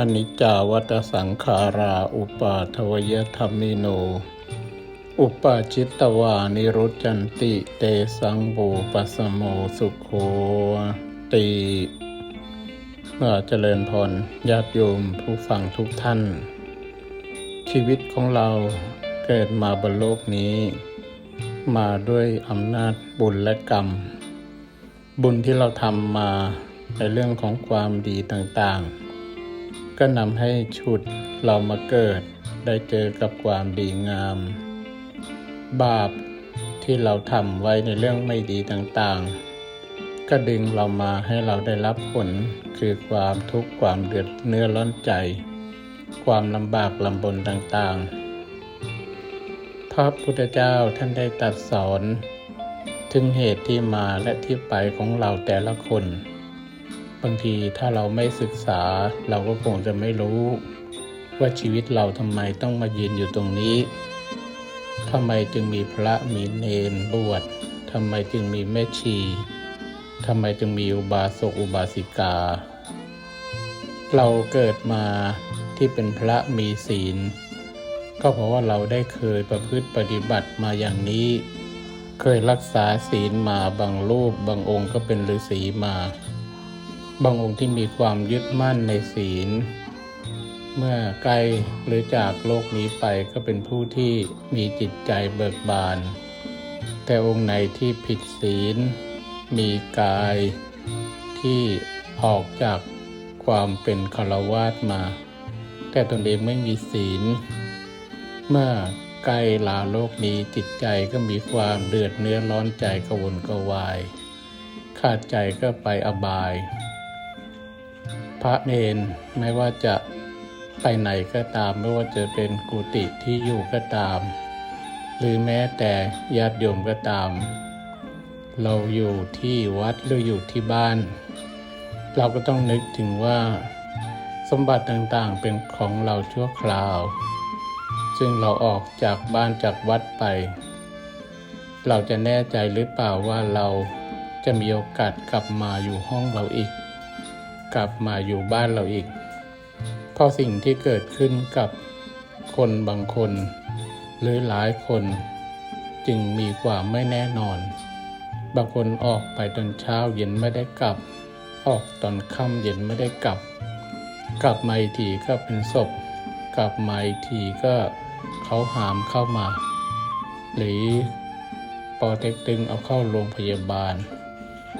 อนิจจาวัตสังขารา อุปาทวยธรรมิโน อุปาจิตตวานิรุจันติ เตสังโบปัสโมสุโคตีเมื่อเจริญพรญาติโยมผู้ฟังทุกท่าน ชีวิตของเราเกิดมาบนโลกนี้ มาด้วยอำนาจบุญและกรรม บุญที่เราทำมาในเรื่องของความดีต่างๆ ก็นำให้ฉุดเรามาเกิด ได้เจอกับความดีงาม บาปที่เราทำไว้ในเรื่องไม่ดีต่างๆ ก็ดึงเรามาให้เราได้รับผลคือความทุกข์ความเดือดเนื้อร้อนใจ ความลำบากลำบนต่างๆ พระพุทธเจ้าท่านได้ตรัดสอน ถึงเหตุที่มาและที่ไปของเราแต่ละคน บางทีถ้าเราไม่ศึกษาเราก็คงจะไม่รู้ ว่าชีวิตเราทำไมต้องมายืนอยู่ตรงนี้ทำไมจึงมีพระมีเนนบวชทำไมจึงมีแม่ชีทำไมจึงมีอุบาสกอุบาสิกา เราเกิดมาที่เป็นพระมีศีล ก็เพราะว่าเราได้เคยประพฤติปฏิบัติมาอย่างนี้ เคยรักษาศีลมาบางรูปบางองค์ก็เป็นฤาษีมา บางองค์ที่มีความยึดมั่นในศีล เมื่อใกล้หรือจากโลกนี้ไปก็เป็นผู้ที่มีจิตใจเบิกบาน แต่องค์ไหนที่ผิดศีล มีกายที่ออกจากความเป็นคารวาสมา แต่ตนเองไม่มีศีล เมื่อใกล้ลาโลกนี้จิตใจก็มีความเดือดเนื้อร้อนใจกระวนกระวาย ขาดใจก็ไปอบาย พระเนนไม่ว่าจะไปไหนก็ตาม ไม่ว่าจะเป็นกุฏิที่อยู่ก็ตาม หรือแม้แต่ญาติโยมก็ตาม เราอยู่ที่วัดหรืออยู่ที่บ้าน เราก็ต้องนึกถึงว่า สมบัติต่างๆเป็นของเราชั่วคราว ซึ่งเราออกจากบ้านจากวัดไป เราจะแน่ใจหรือเปล่าว่าเราจะมีโอกาสกลับมาอยู่ห้องเราอีก กลับมาอยู่บ้านเราอีก เพราะสิ่งที่เกิดขึ้นกับคนบางคน หรือหลายคน จึงมีความไม่แน่นอน บางคนออกไปตอนเช้าเย็นไม่ได้กลับ ออกตอนค่ำเย็นไม่ได้กลับ กลับมาอีกทีก็เป็นศพ กลับมาอีกทีก็เขาหามเข้ามา หรือปอเต็กตึงเอาเข้าโรงพยาบาล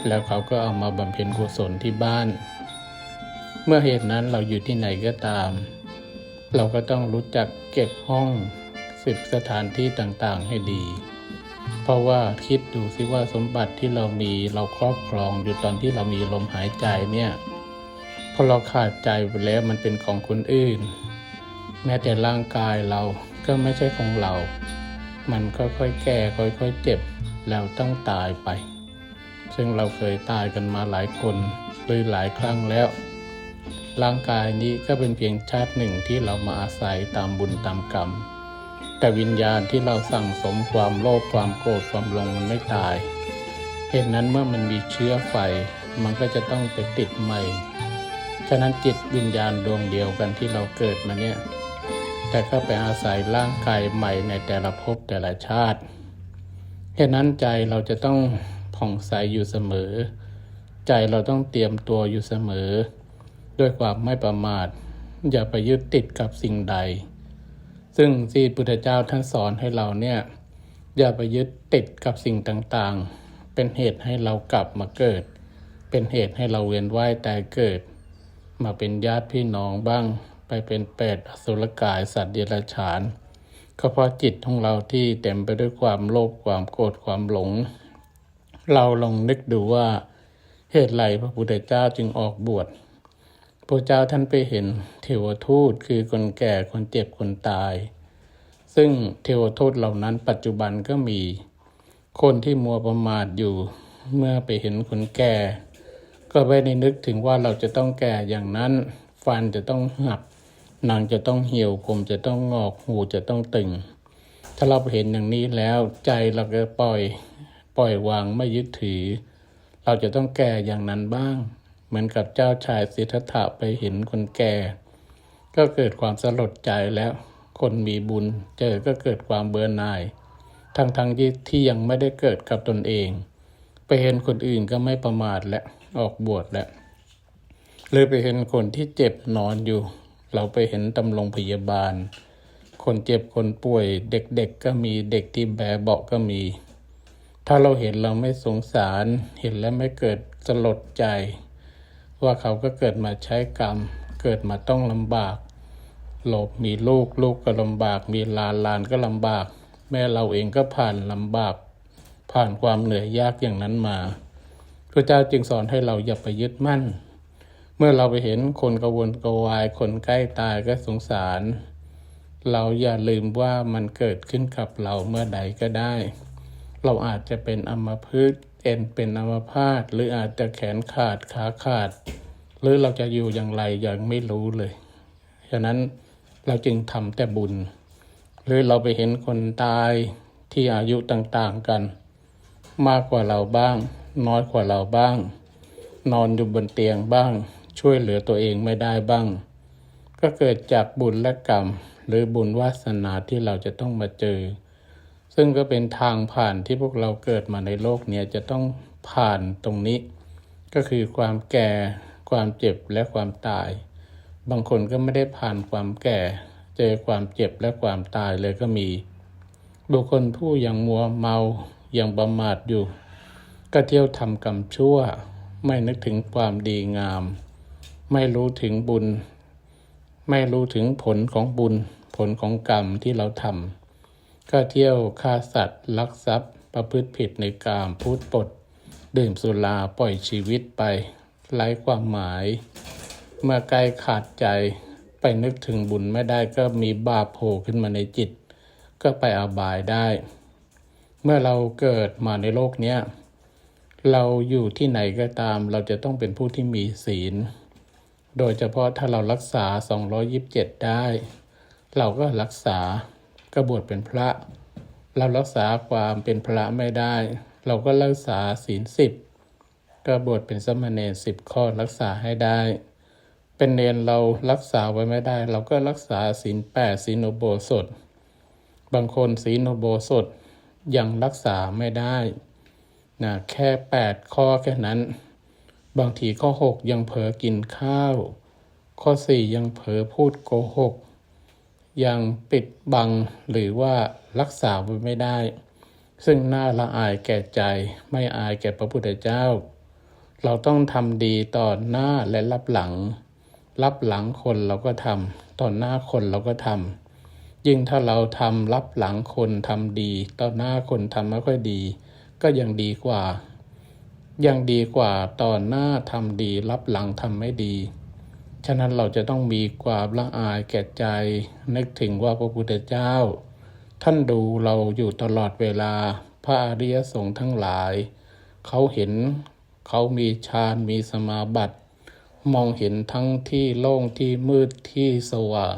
แล้วเขาก็เอามาบำเพ็ญกุศลที่บ้าน เมื่อเหตุนั้นเราอยู่ที่ไหนก็ตาม เราก็ต้องรู้จักเก็บห้องสิบสถานที่ต่างๆให้ดี เพราะว่าคิดดูสิว่าสมบัติที่เรามีเราครอบครองอยู่ตอนที่เรามีลมหายใจเนี่ยพอเราขาดใจไปแล้วมันเป็นของคนอื่น แม้แต่ร่างกายเราก็ไม่ใช่ของเรา มันค่อยๆแก่ค่อยๆเจ็บแล้วต้องตายไป ซึ่งเราเคยตายกันมาหลายคนหรือหลายครั้งแล้ว ร่างกายนี้ก็เป็นเพียงชาติหนึ่งที่เรามาอาศัยตามบุญตามกรรม แต่วิญญาณที่เราสั่งสมความโลภความโกรธความหลงมันไม่ตาย เหตุนั้นเมื่อมันมีเชื้อไฟมันก็จะต้องไปติดใหม่ ฉะนั้นจิตวิญญาณดวงเดียวกันที่เราเกิดมาเนี่ย แต่ก็ไปอาศัยร่างกายใหม่ในแต่ละภพแต่ละชาติ เหตุนั้นใจเราจะต้องผ่องใสอยู่เสมอ ใจเราต้องเตรียมตัวอยู่เสมอ ด้วยความไม่ประมาท อย่าไปยึดติดกับสิ่งใด ซึ่งที่พุทธเจ้าท่านสอนให้เราเนี่ย อย่าไปยึดติดกับสิ่งต่างๆ เป็นเหตุให้เรากลับมาเกิด เป็นเหตุให้เราเวียนว่ายตายเกิด มาเป็นญาติพี่น้องบ้าง ไปเป็นเปรตอสุรกายสัตว์เดรัจฉานก็เพราะจิตของเราที่เต็มไปด้วยความโลภความโกรธความหลง เราลองนึกดูว่าเหตุไรพระพุทธเจ้าจึงออกบวช พระเจ้าท่านไปเห็นเทวทูตคือคนแก่คนเจ็บคนตาย ซึ่งเทวทูตเหล่านั้นปัจจุบันก็มี คนที่มัวประมาทอยู่เมื่อไปเห็นคนแก่ ก็ไม่ได้นึกถึงว่าเราจะต้องแก่อย่างนั้น ฟันจะต้องหักหนังจะต้องเหี่ยวผมจะต้องงอกหูจะต้องตึง ถ้าเราเห็นอย่างนี้แล้วใจเราก็ปล่อยปล่อยวางไม่ยึดถือ เราจะต้องแก่อย่างนั้นบ้าง เหมือนกับเจ้าชายสิทธัตถะไปเห็นคนแก่ ก็เกิดความสลดใจแล้วคนมีบุญเจอก็เกิดความเบื่อหน่าย ทั้งทั้งที่ที่ยังไม่ได้เกิดกับตนเอง ไปเห็นคนอื่นก็ไม่ประมาทและออกบวชแล้วหรือไปเห็นคนที่เจ็บนอนอยู่ เราไปเห็นตำรงพยาบาล คนเจ็บคนป่วยเด็กๆก็มีเด็กที่แบเบาะก็มี ถ้าเราเห็นเราไม่สงสารเห็นแล้วไม่เกิดสลดใจ ว่าเขาก็เกิดมาใช้กรรม เกิดมาต้องลำบาก หลบมีลูกลูกก็ลำบาก มีลานลานก็ลำบาก แม่เราเองก็ผ่านลำบาก ผ่านความเหนื่อยยากอย่างนั้นมาพระเจ้าจึงสอนให้เราอย่าไปยึดมั่น เมื่อเราไปเห็นคนกระวนกระวาย คนใกล้ตายก็สงสาร เราอย่าลืมว่ามันเกิดขึ้นกับเราเมื่อใดก็ได้ เราอาจจะเป็นอมพฤกษ เอ็นเป็นอัมพาตหรืออาจจะแขนขาดขาขาด หรือเราจะอยู่อย่างไรยังไม่รู้เลยฉะนั้นเราจึงทำแต่บุญ หรือเราไปเห็นคนตายที่อายุต่างๆกัน มากกว่าเราบ้าง น้อยกว่าเราบ้าง นอนอยู่บนเตียงบ้าง ช่วยเหลือตัวเองไม่ได้บ้าง ก็เกิดจากบุญและกรรม หรือบุญวาสนาที่เราจะต้องมาเจอ ซึ่งก็เป็นทางผ่านที่พวกเราเกิดมาในโลกเนี้ยจะต้องผ่านตรงนี้ ก็คือความแก่ความเจ็บและความตาย บางคนก็ไม่ได้ผ่านความแก่ เจอความเจ็บและความตายเลยก็มี บุคคลผู้ยังมัวเมายังประมาทอยู่ ก็เที่ยวทำกรรมชั่ว ไม่นึกถึงความดีงาม ไม่รู้ถึงบุญ ไม่รู้ถึงผลของบุญ ผลของกรรมที่เราทำ ก็เที่ยวฆ่าสัตว์ ลักทรัพย์ ประพฤติผิดในกามพูดปด ดื่มสุราปล่อยชีวิตไปไร้ความหมาย เมื่อใกล้ขาดใจไปนึกถึงบุญไม่ได้ก็มีบาปโผล่ขึ้นมาในจิต ก็ไปอาบายได้ เมื่อเราเกิดมาในโลกเนี้ยเราอยู่ที่ไหนก็ตาม เราจะต้องเป็นผู้ที่มีศีล โดยเฉพาะถ้าเรารักษา 227 ได้ เราก็รักษา กระบวชเป็นพระ เรารักษาความเป็นพระไม่ได้ เราก็รักษาศีลสิบก็บวชเป็นสมณเณรสิบข้อรักษาให้ได้ เป็นเนรเรารักษาไว้ไม่ได้ เราก็รักษาศีลแปดศีลโบสถบางคนศีลโบสถยังรักษาไม่ได้นะแค่แปดข้อแค่นั้น บางทีข้อหกยังเผลอกินข้าว ข้อสี่ยังเผลอพูดโกหก ยังปิดบังหรือว่ารักษาไว้ไม่ได้ ซึ่งน่าละอายแก่ใจไม่อายแก่พระพุทธเจ้า เราต้องทำดีต่อหน้าและรับหลัง รับหลังคนเราก็ทำต่อหน้าคนเราก็ทำยิ่งถ้าเราทำรับหลังคนทำดีต่อหน้าคนทำไม่ค่อยดี ก็ยังดีกว่า ยังดีกว่าต่อหน้าทำดีรับหลังทำไม่ดี ฉะนั้นเราจะต้องมีความละอายแก่ใจ นึกถึงว่าพระพุทธเจ้า ท่านดูเราอยู่ตลอดเวลาพระอริยสงฆ์ทั้งหลาย เขาเห็นเขามีฌานมีสมาบัติ มองเห็นทั้งที่โล่งที่มืดที่สว่าง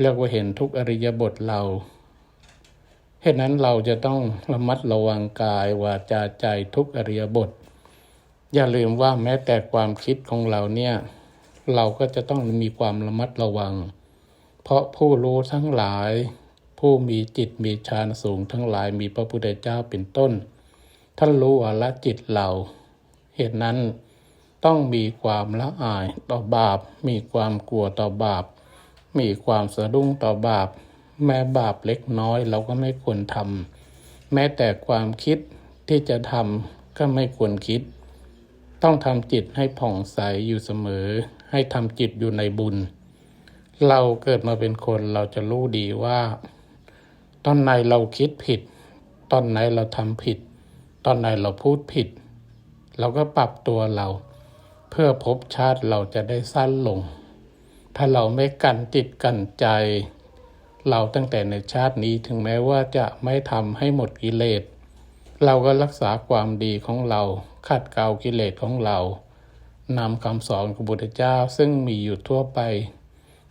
เรียกว่าเห็นทุกอริยบทเราเหตุนั้นเราจะต้องระมัดระวังกายวาจาใจทุกอริยบท อย่าลืมว่าแม้แต่ความคิดของเราเนี่ย เราก็จะต้องมีความระมัดระวัง เพราะผู้รู้ทั้งหลาย ผู้มีจิตมีฌานสูงทั้งหลายมีพระพุทธเจ้าเป็นต้น ท่านรู้ว่าละจิตเราเหตุนั้นต้องมีความละอายต่อบาป มีความกลัวต่อบาป มีความสะดุ้งต่อบาป แม้บาปเล็กน้อยเราก็ไม่ควรทำแม้แต่ความคิดที่จะทำก็ไม่ควรคิด ต้องทำจิตให้ผ่องใสอยู่เสมอ ให้ทำจิตอยู่ในบุญ เราเกิดมาเป็นคนเราจะรู้ดีว่า ตอนไหนเราคิดผิด ตอนไหนเราทำผิด ตอนไหนเราพูดผิด เราก็ปรับตัวเรา เพื่อภพชาติเราจะได้สั้นลง ถ้าเราไม่กันจิตกันใจ เราตั้งแต่ในชาตินี้ถึงแม้ว่าจะไม่ทำให้หมดกิเลสเราก็รักษาความดีของเราขัดเกลากิเลสของเรา นำคำสอนของพระพุทธเจ้าซึ่งมีอยู่ทั่วไป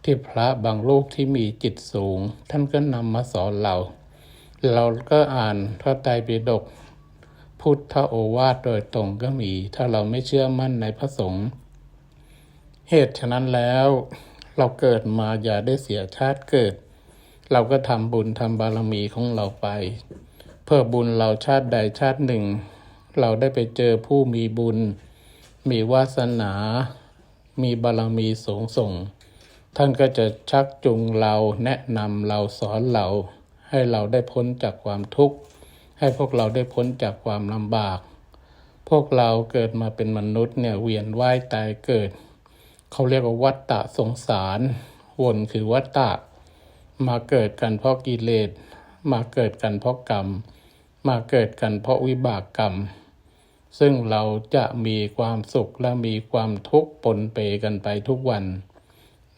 ที่พระบางรูปที่มีจิตสูง ท่านก็นำมาสอนเรา เราก็อ่านพระไตรปิฎกพุทธโอวาทโดยตรงก็มี ถ้าเราไม่เชื่อมั่นในพระสงฆ์เหตุฉะนั้นแล้วเราเกิดมาอย่าได้เสียชาติเกิด เราก็ทำบุญทำบารมีของเราไป เพื่อบุญเราชาติใดชาติหนึ่ง เราได้ไปเจอผู้มีบุญ มีวาสนา มีบารมีสูงส่ง ท่านก็จะชักจูงเราแนะนำเราสอนเรา ให้เราได้พ้นจากความทุกข์ ให้พวกเราได้พ้นจากความลำบาก พวกเราเกิดมาเป็นมนุษย์เนี่ยเวียนว่ายตายเกิด เขาเรียกว่าวัฏฏะสงสาร วนคือวัฏฏะมาเกิดกันเพราะกิเลส มาเกิดกันเพราะกรรม มาเกิดกันเพราะวิบากกรรม ซึ่งเราจะมีความสุขและมีความทุกข์ปนเปกันไปทุกวัน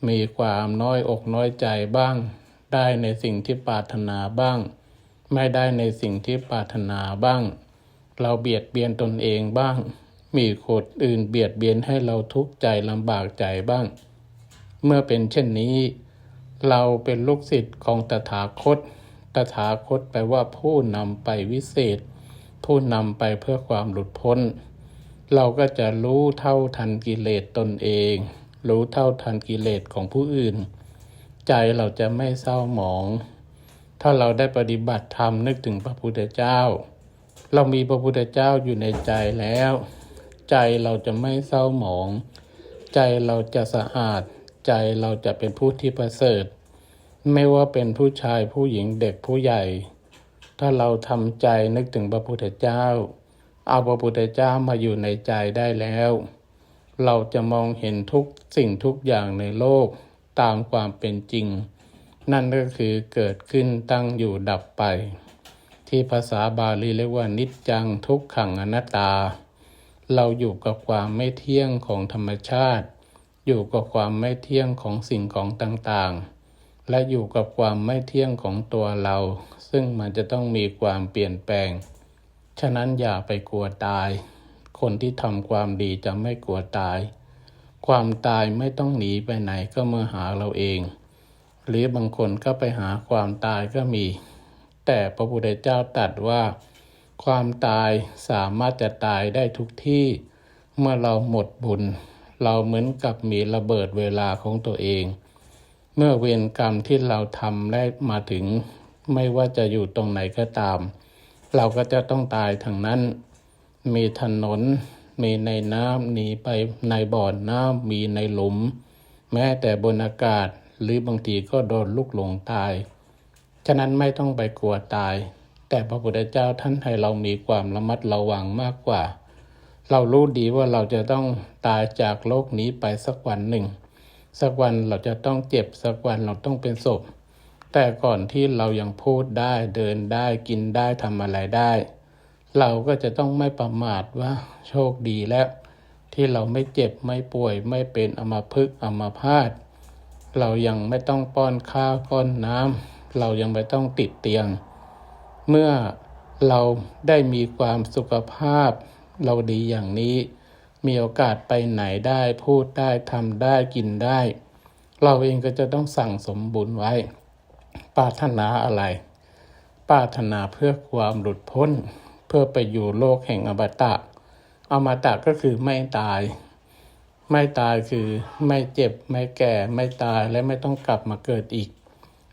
มีความน้อยอกน้อยใจบ้าง ได้ในสิ่งที่ปรารถนาบ้าง ไม่ได้ในสิ่งที่ปรารถนาบ้าง เราเบียดเบียนตนเองบ้าง มีคนอื่นเบียดเบียนให้เราทุกข์ใจลำบากใจบ้าง เมื่อเป็นเช่นนี้ เราเป็นลูกศิษย์ของตถาคต ตถาคตแปลว่าผู้นำไปวิเศษ ผู้นำไปเพื่อความหลุดพ้น เราก็จะรู้เท่าทันกิเลสตนเอง รู้เท่าทันกิเลสของผู้อื่น ใจเราจะไม่เศร้าหมอง ถ้าเราได้ปฏิบัติธรรมนึกถึงพระพุทธเจ้า เรามีพระพุทธเจ้าอยู่ในใจแล้ว ใจเราจะไม่เศร้าหมอง ใจเราจะสะอาด ใจเราจะเป็นผู้ที่ประเสริฐ ไม่ว่าเป็นผู้ชายผู้หญิงเด็กผู้ใหญ่ ถ้าเราทำใจนึกถึงพระพุทธเจ้า เอาพระพุทธเจ้ามาอยู่ในใจได้แล้ว เราจะมองเห็นทุกสิ่งทุกอย่างในโลกตามความเป็นจริง นั่นก็คือเกิดขึ้นตั้งอยู่ดับไป ที่ภาษาบาลีเรียกว่านิจจังทุกขังอนัตตา เราอยู่กับความไม่เที่ยงของธรรมชาติ อยู่กับความไม่เที่ยงของสิ่งของต่างๆ และอยู่กับความไม่เที่ยงของตัวเรา ซึ่งมันจะต้องมีความเปลี่ยนแปลง ฉะนั้นอย่าไปกลัวตาย คนที่ทำความดีจะไม่กลัวตาย ความตายไม่ต้องหนีไปไหนก็มาหาเราเอง หรือบางคนก็ไปหาความตายก็มี แต่พระพุทธเจ้าตรัสว่า ความตายสามารถจะตายได้ทุกที่ เมื่อเราหมดบุญ เราเหมือนกับมีระเบิดเวลาของตัวเองเมื่อเวรกรรมที่เราทำได้มาถึง ไม่ว่าจะอยู่ตรงไหนก็ตาม เราก็จะต้องตายทางนั้น มีถนน มีในน้ำหนีไปในบ่อนน้ำมีในหลุม แม้แต่บนอากาศหรือบางทีก็โดนลูกหลงตาย ฉะนั้นไม่ต้องไปกลัวตาย แต่พระพุทธเจ้าท่านให้เรามีความระมัดระวังมากกว่า เรารู้ดีว่าเราจะต้องตายจากโลกนี้ไปสักวันหนึ่ง สักวันเราจะต้องเจ็บสักวันเราต้องเป็นศพ แต่ก่อนที่เรายังพูดได้เดินได้กินได้ทำอะไรได้ เราก็จะต้องไม่ประมาทว่าโชคดีแล้ว ที่เราไม่เจ็บไม่ป่วยไม่เป็นอัมพฤกอัมพาตเรายังไม่ต้องป้อนข้าวป้อนน้ำเรายังไม่ต้องติดเตียง เมื่อเราได้มีความสุขภาพ เราดีอย่างนี้ มีโอกาสไปไหนได้พูดได้ทำได้กินได้ เราเองก็จะต้องสั่งสมบุญไว้ ปรารถนาอะไร ปรารถนาเพื่อความหลุดพ้น เพื่อไปอยู่โลกแห่งอมตะอมตะก็คือไม่ตาย ไม่ตายคือไม่เจ็บไม่แก่ไม่ตายและไม่ต้องกลับมาเกิดอีก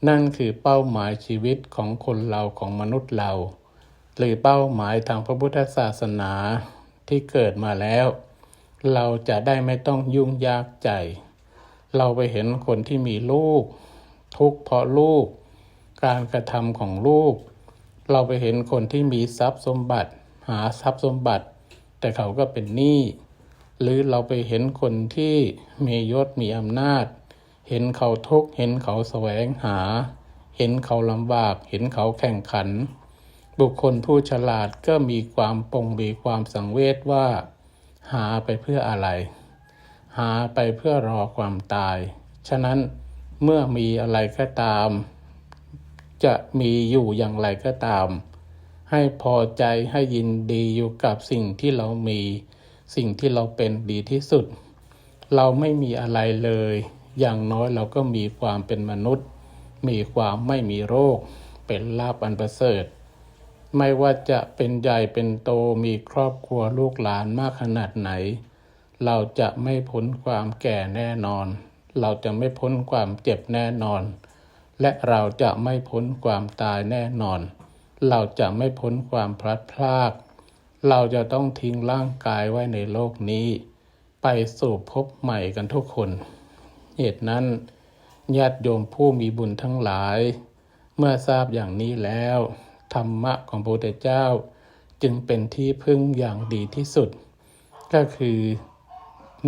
นั่นคือเป้าหมายชีวิตของคนเราของมนุษย์เรา หรือเป้าหมายทางพระพุทธศาสนาที่เกิดมาแล้ว เราจะได้ไม่ต้องยุ่งยากใจ เราไปเห็นคนที่มีลูก ทุกข์เพราะลูก การกระทำของลูก เราไปเห็นคนที่มีทรัพย์สมบัติหาทรัพย์สมบัติ แต่เขาก็เป็นหนี้หรือเราไปเห็นคนที่มียศมีอำนาจ เห็นเขาทุกข์เห็นเขาแสวงหา เห็นเขาลำบาก เห็นเขาแข่งขัน บุคคลผู้ฉลาดก็มีความปงมีความสังเวชว่า หาไปเพื่ออะไร หาไปเพื่อรอความตาย ฉะนั้นเมื่อมีอะไรก็ตาม จะมีอยู่อย่างไรก็ตาม ให้พอใจให้ยินดีอยู่กับสิ่งที่เรามี สิ่งที่เราเป็นดีที่สุด เราไม่มีอะไรเลย อย่างน้อยเราก็มีความเป็นมนุษย์ มีความไม่มีโรค เป็นลาบอันประเสริฐ ไม่ว่าจะเป็นใหญ่เป็นโตมีครอบครัวลูกหลานมากขนาดไหน เราจะไม่พ้นความแก่แน่นอน เราจะไม่พ้นความเจ็บแน่นอน และเราจะไม่พ้นความตายแน่นอน เราจะไม่พ้นความพลัดพราก เราจะต้องทิ้งร่างกายไว้ในโลกนี้ ไปสู่ภพใหม่กันทุกคน เหตุนั้นญาติโยมผู้มีบุญทั้งหลาย เมื่อทราบอย่างนี้แล้ว ธรรมะของพระพุทธเจ้า จึงเป็นที่พึ่งอย่างดีที่สุด ก็คือ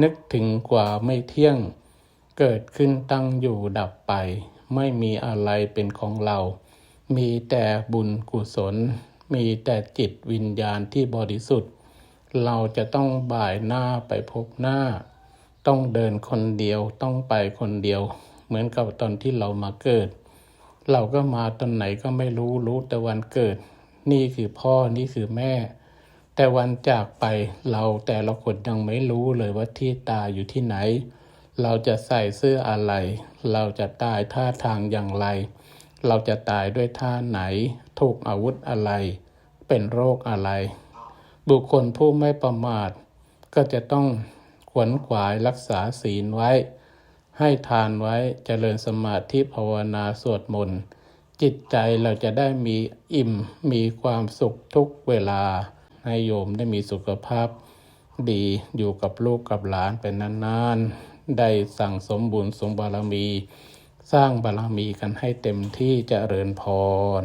นึกถึงกว่าไม่เที่ยง เกิดขึ้นตั้งอยู่ดับไป ไม่มีอะไรเป็นของเรา มีแต่บุญกุศล มีแต่จิตวิญญาณที่บริสุทธิ์ เราจะต้องบ่ายหน้าไปพบหน้า ต้องเดินคนเดียวต้องไปคนเดียว เหมือนกับตอนที่เรามาเกิด เราก็มาตอนไหนก็ไม่รู้รู้แต่วันเกิด นี่คือพ่อนี่คือแม่ แต่วันจากไปเราแต่ละคนยังไม่รู้เลยว่าที่ตาอยู่ที่ไหน เราจะใส่เสื้ออะไร เราจะตายท่าทางอย่างไร เราจะตายด้วยท่าไหน ถูกอาวุธอะไร เป็นโรคอะไร บุคคลผู้ไม่ประมาท ก็จะต้องขวนขวายรักษาศีลไว้ ให้ทานไว้เจริญสมาธิภาวนาสวดมนต์จิตใจเราจะได้มีอิ่มมีความสุขทุกเวลา ให้โยมได้มีสุขภาพดีอยู่กับลูกกับหลานเป็นนานๆ ได้สั่งสมบุญสมบารมี สร้างบารมีกันให้เต็มที่จเจริญพร